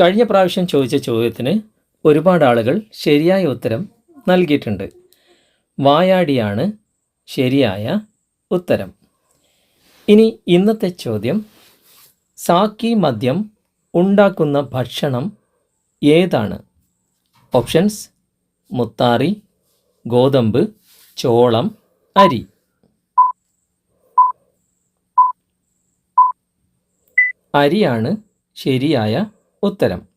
കഴിഞ്ഞ പ്രാവശ്യം ചോദിച്ച ചോദ്യത്തിന് ഒരുപാട് ആളുകൾ ശരിയായ ഉത്തരം നൽകിയിട്ടുണ്ട്. വായാടിയാണ് ശരിയായ ഉത്തരം. ഇനി ഇന്നത്തെ ചോദ്യം സാക്കി മദ്യം ഉണ്ടാക്കുന്ന ഭക്ഷണം ഏതാണ്? ഓപ്ഷൻസ് മുത്താറി ഗോതമ്പ് ചോളം അരി. അരിയാണ് ശരിയായ ഉത്തരം.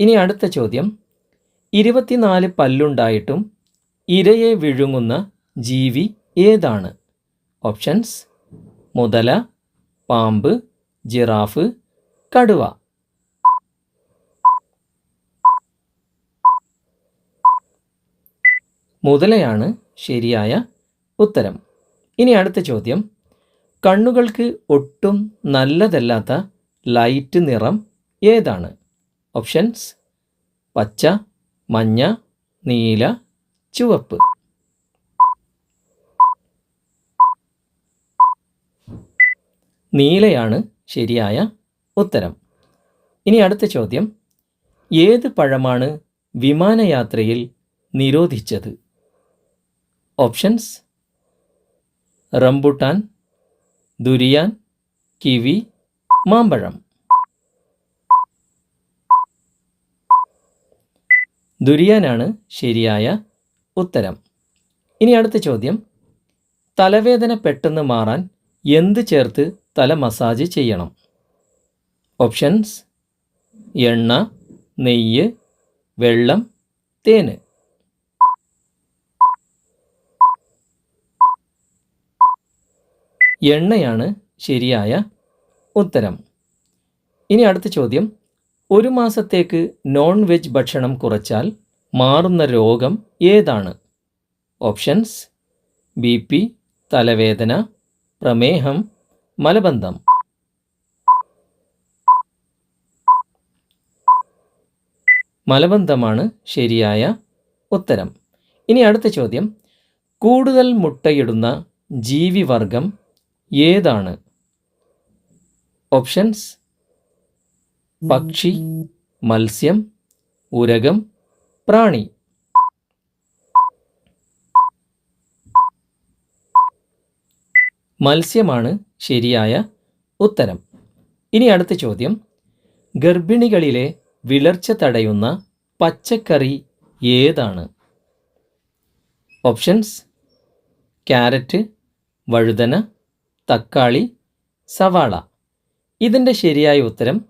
ഇനി അടുത്ത ചോദ്യം. ഇരുപത്തിനാല് പല്ലുണ്ടായിട്ടും ഇരയെ വിഴുങ്ങുന്ന ജീവി ഏതാണ്? ഓപ്ഷൻസ് മുതല പാമ്പ് ജിറാഫ് കടുവ. മുതലയാണ് ശരിയായ ഉത്തരം. ഇനി അടുത്ത ചോദ്യം. കണ്ണുകൾക്ക് ഒട്ടും നല്ലതല്ലാത്ത ലൈറ്റ് നിറം ഏതാണ്? ഓപ്ഷൻസ് പച്ച മഞ്ഞ നീല ചുവപ്പ്. നീലയാണ് ശരിയായ ഉത്തരം. ഇനി അടുത്ത ചോദ്യം. ഏത് പഴമാണ് വിമാനയാത്രയിൽ നിരോധിച്ചത്? ഓപ്ഷൻസ് റംബുട്ടാൻ ദുരിയാൻ കിവി മാമ്പഴം. ദുരിയാനാണ് ശരിയായ ഉത്തരം. ഇനി അടുത്ത ചോദ്യം. തലവേദന പെട്ടെന്ന് മാറാൻ എന്ത് ചേർത്ത് തല മസാജ് ചെയ്യണം? ഓപ്ഷൻസ്. എണ്ണ നെയ്യ് വെള്ളം തേന്. എണ്ണയാണ് ശരിയായ ഉത്തരം. ഇനി അടുത്ത ചോദ്യം. ഒരു മാസത്തേക്ക് നോൺ വെജ് ഭക്ഷണം കുറച്ചാൽ മാറുന്ന രോഗം ഏതാണ്? ഓപ്ഷൻസ് ബി പി തലവേദന പ്രമേഹം മലബന്ധം. മലബന്ധമാണ് ശരിയായ ഉത്തരം. ഇനി അടുത്ത ചോദ്യം. കൂടുതൽ മുട്ടയിടുന്ന ജീവിവർഗം ഏതാണ്? ഓപ്ഷൻസ് പക്ഷി മത്സ്യം ഉരകം പ്രാണി. മത്സ്യമാണ് ശരിയായ ഉത്തരം. ഇനി അടുത്ത ചോദ്യം. ഗർഭിണികളിലെ വിളർച്ച തടയുന്ന പച്ചക്കറി ഏതാണ്? ഓപ്ഷൻസ്. ക്യാരറ്റ് വഴുതന തക്കാളി സവാള. ഇതിന്റെ ശരിയായ ഉത്തരം